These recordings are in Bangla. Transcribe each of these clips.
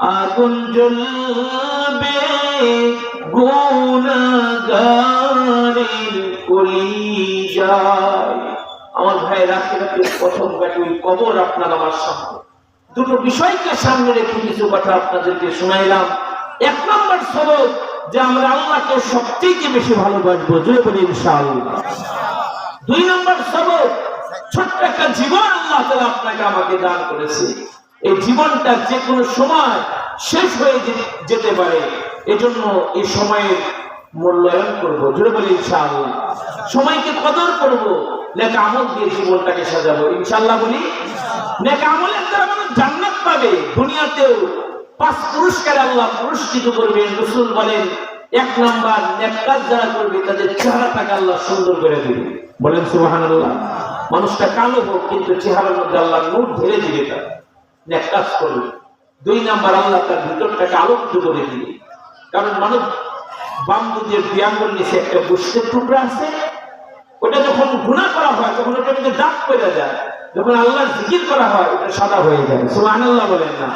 আগুন জ্বলবে গুণাগারের কলিজায়। আমার ভাই রাখতে প্রথম ব্যাটুই কবর আপনার আমার সামনে। দুটো বিষয়কে সামনে রেখে কিছু কথা আপনাদেরকে শোনাইলাম। এক নম্বর সবক যে আমরা আল্লাহকে সবচেয়ে বেশি ভালোবাসবো জুড়ে বলি ইনশাআল্লাহ। দুই নম্বর সবক ছোট্ট একটা জীবন আল্লাহ তাআলা আপনাকে আমাকে দান করেছে। এই জীবনটা যে কোনো সময় শেষ হয়ে যেতে পারে। এজন্য এই সময়ের মূল্যায়ন করব। জুড়ে বলি, ইনশাআল্লাহ। সময়কে কদর করব। নেক আমল দিয়ে জীবনটাকে সাজাবো। ইনশাআল্লাহ বলি, নেক আমলের দ্বারা মানুষ জান্নাত পাবে। দুনিয়াতেও পাঁচ পুরস্কার আল্লাহ পুরস্কৃত করবেন। রসুল বলেন, এক নাম্বার নেক যারা করবে, তাদের চেহারাটাকে আল্লাহ সুন্দর করে দিবে। বলেন, সুবহানাল্লাহ। মানুষটা কালো হোক, কিন্তু চেহারার মধ্যে আল্লাহ নূর ধরে দিবে তার। নেক করবে। দুই নাম্বার আল্লাহ তার ভিতরটাকে আলোকিত করে দিবে। কারণ মানুষ নিচে একটা টুকরা আছে, ওটা যখন গুণা করা হয়, তখন ওটা মধ্যে দাগ যায়। যখন আল্লাহর জিকির করা হয়, ওটা সাদা হয়ে যায়। সুবহানাল্লাহ বলেন না।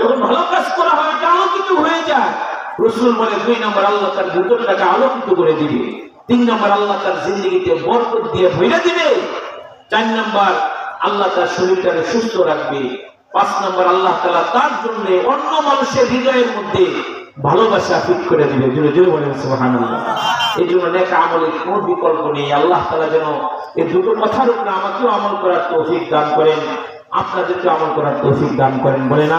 যখন ভালো কাজ করা হয় আলোকিত হয়ে যায়। রসুল বলে, দুই নম্বর আল্লাহ তার ভিতরটাকে আলোকিত করে দিবে। তিন নম্বর আল্লাহ তার জিন্দগিতে বরকত দিয়ে দিবে। চার নম্বর আল্লাহ তার শরীরটাকে সুস্থ রাখবে। পাঁচ নম্বর আল্লাহ তালা তার জন্য অন্য মানুষের হৃদয়ের মধ্যে ভালোবাসা ফিট করে দিবে। জুড়ে জুড়ে বলেন, সুবহানাল্লাহ। এই জন্য নেক আমলের কোনো বিকল্প নেই। আল্লাহ তালা যেন এই দুটো কথার উপরে আমাকেও আমল করার তৌফিক দান করেন আপনাদেরকে আমল করার তৌফিক দান করেন। বলেন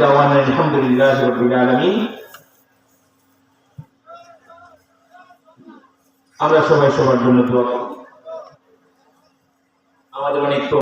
দাওয়ানা আলহামদুলিল্লাহি আমরা সবাই সবার জন্য আমাদের অনেক